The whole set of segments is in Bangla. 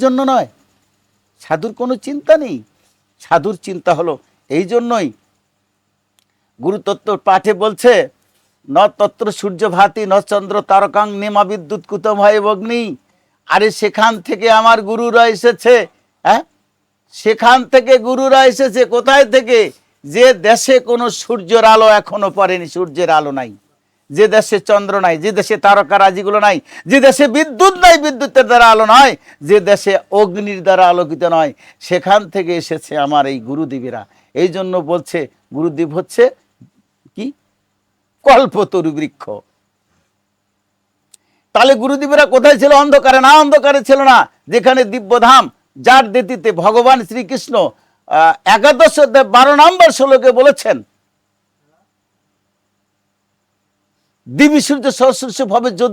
জন্য নয়। সাধুর কোনো চিন্তা নেই। সাধুর চিন্তা হলো এই জন্যই গুরুতত্ত্ব পাঠে বলছে, ন তত্র সূর্য ভাতি ন চন্দ্র তারকাং, নেমা বিদ্যুৎ কুতম হয় অগ্নি আরে সেখান থেকে আমার গুরুরা এসেছে হ্যাঁ? সেখান থেকে গুরুরা এসেছে, কোথায় থেকে? যে দেশে কোনো সূর্যের আলো এখনও পড়েনি, সূর্যের আলো নাই। যে দেশে চন্দ্র নাই, যে দেশে তারকারাজিগুলো নাই, যে দেশে বিদ্যুৎ নাই, বিদ্যুতের দ্বারা আলো নয়, যে দেশে অগ্নির দ্বারা আলোকিত নয়, সেখান থেকে এসেছে আমার এই গুরুদেবেরা। এই জন্য বলছে, গুরুদেব হচ্ছে কি? কল্পতরু বৃক্ষ তাহলে গুরুদেবেরা কোথায় ছিল? অন্ধকারে? না, অন্ধকারে ছিল না। যেখানে দিব্যধাম, যার দেতিতে ভগবান শ্রীকৃষ্ণ একাদশ বারো নম্বর শ্লোকে বলেছেন দিবি সূর্য সহস্রস্য ভাবে যুগ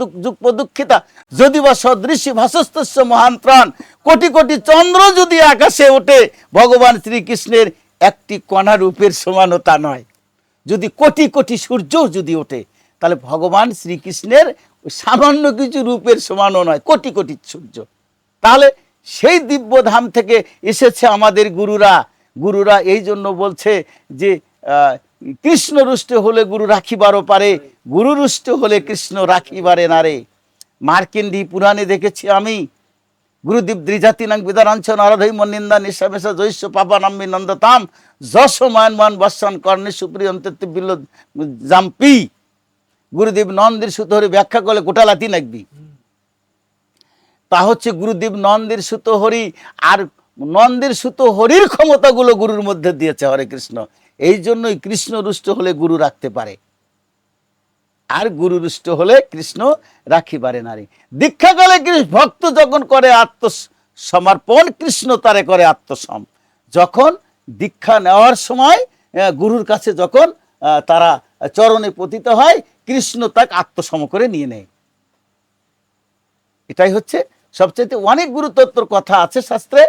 দুঃখিতা যদি বা সদৃশ্য ভাষস্তস্য মহান প্রাণ কোটি কোটি চন্দ্র যদি আকাশে ওঠে, ভগবান শ্রীকৃষ্ণের একটি কণা রূপের সমানতা নয়। যদি কোটি কোটি সূর্য যদি ওঠে, তাহলে ভগবান শ্রীকৃষ্ণের সামান্য কিছু রূপের সমানও নয়, কোটি কোটি সূর্য। তাহলে সেই দিব্যধাম থেকে এসেছে আমাদের গুরুরা। গুরুরা এই জন্য বলছে যে কৃষ্ণ রুষ্ট হলে গুরু রাখিবারও পারে, গুরু রুষ্ট হলে কৃষ্ণ রাখিবারে না রে। মার্কিন্ডি পুরাণে দেখেছি আমি, গুরুদেব দ্বিজাতিনাং বিদারাঞ্চ নারদৈ মনিন্দা নিঃসাবেশা জৈশ্য পাপা নাম্বি নন্দতাম, যশ মান মান বর্ষণ কর্ণে সুপ্রিয়ন্তে বিল জাম্পি। গুরুদেব নন্দের সুতো হরে ব্যাখ্যা করলে গোটা লাতি নাকবি তা হচ্ছে গুরুদেব নন্দের সুতো হরি আর নন্দের সুতো হরির ক্ষমতাগুলো গুরুর মধ্যে দিয়েছে হরে কৃষ্ণ। এই জন্যই কৃষ্ণ রুষ্ট হলে গুরু রাখতে পারে। আর গুরু রুষ্ট হলে কৃষ্ণ রাখিবারে নারী। দীক্ষাকালে কৃষ্ণ ভক্ত যখন করে আত্মসমর্পণ, কৃষ্ণ তারে করে আত্মসম। যখন দীক্ষা নেওয়ার সময় গুরুর কাছে যখন তারা চরণে পতিত হয়, কৃষ্ণ তাকে আত্মসম করে নিয়ে নেয়। এটাই হচ্ছে সবচেয়ে অনেক গুরুতত্ত্বর কথা আছে শাস্ত্রে।